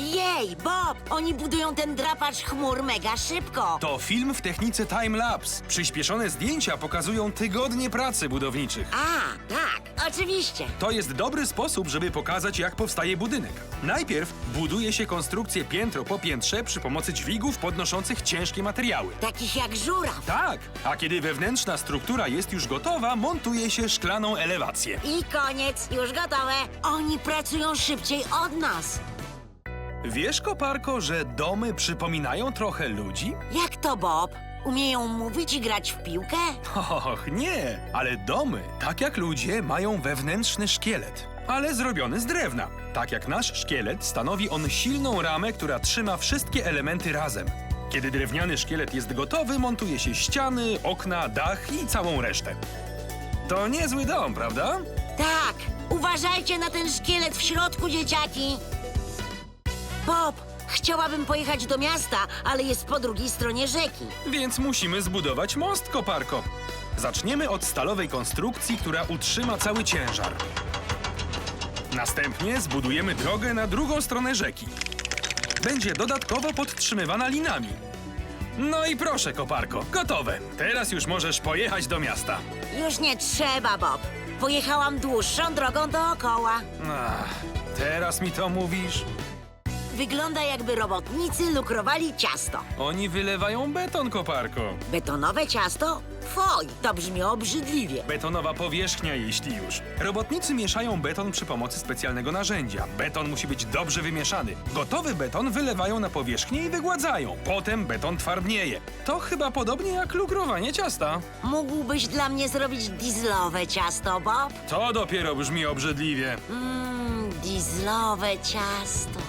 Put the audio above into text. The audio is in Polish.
Jej, Bob, oni budują ten drapacz chmur mega szybko. To film w technice time-lapse. Przyspieszone zdjęcia pokazują tygodnie pracy budowniczych. A, tak, oczywiście. To jest dobry sposób, żeby pokazać, jak powstaje budynek. Najpierw buduje się konstrukcję piętro po piętrze przy pomocy dźwigów podnoszących ciężkie materiały. Takich jak żuraw. Tak, a kiedy wewnętrzna struktura jest już gotowa, montuje się szklaną elewację. I koniec, już gotowe. Oni pracują szybciej od nas. Wiesz, koparko, że domy przypominają trochę ludzi? Jak to, Bob? Umieją mówić i grać w piłkę? Och, nie, ale domy, tak jak ludzie, mają wewnętrzny szkielet, ale zrobiony z drewna. Tak jak nasz szkielet, stanowi on silną ramę, która trzyma wszystkie elementy razem. Kiedy drewniany szkielet jest gotowy, montuje się ściany, okna, dach i całą resztę. To niezły dom, prawda? Tak, uważajcie na ten szkielet w środku, dzieciaki. Bob, chciałabym pojechać do miasta, ale jest po drugiej stronie rzeki. Więc musimy zbudować most, koparko. Zaczniemy od stalowej konstrukcji, która utrzyma cały ciężar. Następnie zbudujemy drogę na drugą stronę rzeki. Będzie dodatkowo podtrzymywana linami. No i proszę, koparko, gotowe. Teraz już możesz pojechać do miasta. Już nie trzeba, Bob. Pojechałam dłuższą drogą dookoła. Ach, teraz mi to mówisz? Wygląda jakby robotnicy lukrowali ciasto. Oni wylewają beton, koparko. Betonowe ciasto? Foj, to brzmi obrzydliwie. Betonowa powierzchnia, jeśli już. Robotnicy mieszają beton przy pomocy specjalnego narzędzia. Beton musi być dobrze wymieszany. Gotowy beton wylewają na powierzchnię i wygładzają. Potem beton twardnieje. To chyba podobnie jak lukrowanie ciasta. Mógłbyś dla mnie zrobić dieslowe ciasto, Bob? To dopiero brzmi obrzydliwie. Mmm, dieslowe ciasto.